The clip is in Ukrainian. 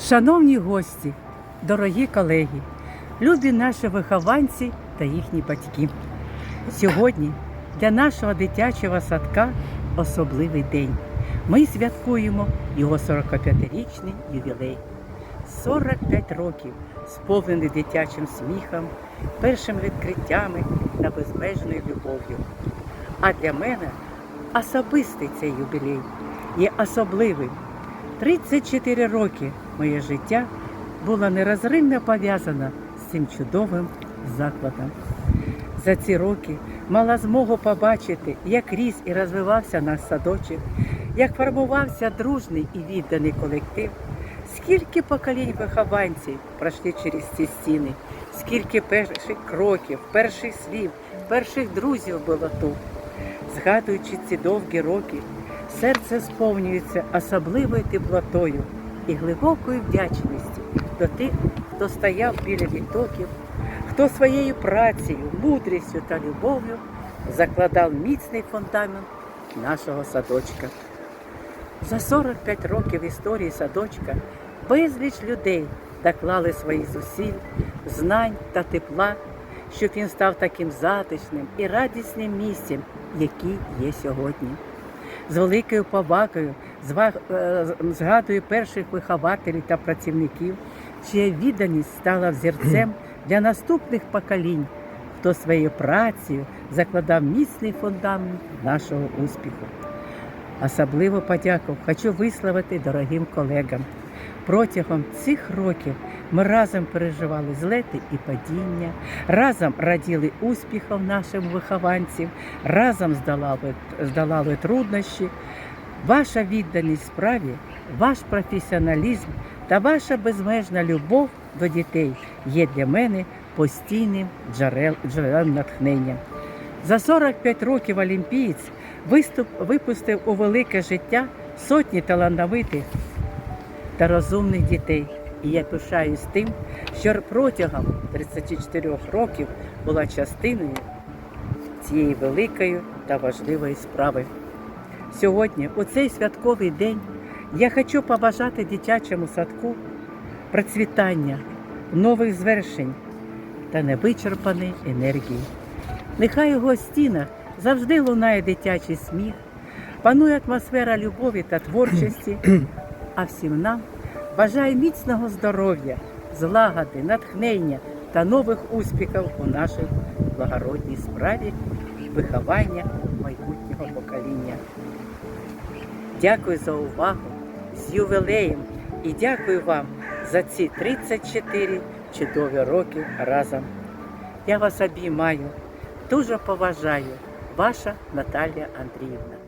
Шановні гості, дорогі колеги, люди наші вихованці та їхні батьки. Сьогодні для нашого дитячого садка особливий день. Ми святкуємо його 45-річний ювілей. 45 років сповнений дитячим сміхом, першими відкриттями та безмежною любов'ю. А для мене особистий цей юбілей є особливим. 34 роки моє життя було нерозривно пов'язано з цим чудовим закладом. За ці роки мала змогу побачити, як ріс і розвивався наш садочок, як формувався дружний і відданий колектив, скільки поколінь вихованців пройшли через ці стіни, скільки перших кроків, перших слів, перших друзів було тут. Згадуючи ці довгі роки, серце сповнюється особливою теплотою і глибокою вдячністю до тих, хто стояв біля відтоків, хто своєю працею, мудрістю та любов'ю закладав міцний фундамент нашого садочка. За 45 років історії садочка безліч людей доклали свої зусиль, знань та тепла, щоб він став таким затишним і радісним місцем, який є сьогодні. З великою повагою е, згадую перших вихователів та працівників, чия відданість стала взірцем для наступних поколінь, хто своєю працею закладав міцний фундамент нашого успіху. Особливо подяку хочу висловити дорогим колегам. Протягом цих років ми разом переживали злети і падіння, разом раділи успіхам нашим вихованців, разом здолали, здолали труднощі. Ваша відданість справі, ваш професіоналізм та ваша безмежна любов до дітей є для мене постійним джерел, джерелом натхнення. За 45 років олімпієць виступ випустив у велике життя сотні талановитих та розумних дітей. І я пишаюсь тим, що протягом 34 років була частиною цієї великої та важливої справи. Сьогодні, у цей святковий день, я хочу побажати дитячому садку процвітання, нових звершень та невичерпаної енергії. Нехай його стінах завжди лунає дитячий сміх, панує атмосфера любові та творчості, а всім нам бажаю міцного здоров'я, злагоди, натхнення та нових успіхів у нашій благородній справі виховання майбутнього покоління. Дякую за увагу з ювілеєм і дякую вам за ці 34 чудові роки разом. Я вас обіймаю, дуже поважаю, ваша Наталія Андріївна.